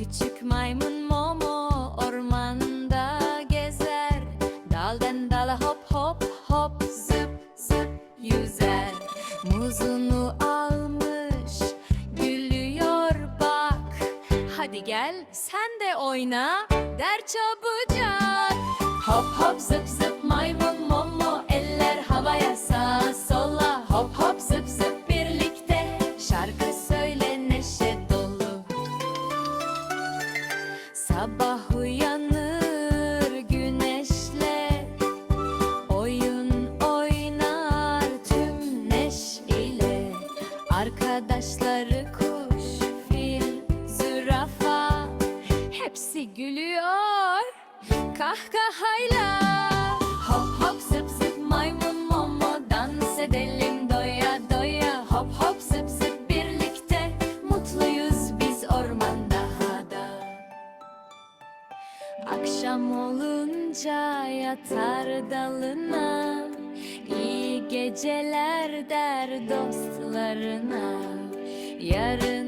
Küçük maymun Momo ormanda gezer. Daldan dala hop hop hop zıp zıp yüzer. Muzunu almış gülüyor bak. Hadi gel sen de oyna der çabucak. Hop hop zıp zıp Sabah uyanır güneşle Oyun oynar tüm neşeyle Arkadaşları kuş, fil, zürafa Hepsi gülüyor. Kahkahayla Hop Akşam olunca yatar dalına İyi geceler der dostlarına. Yarın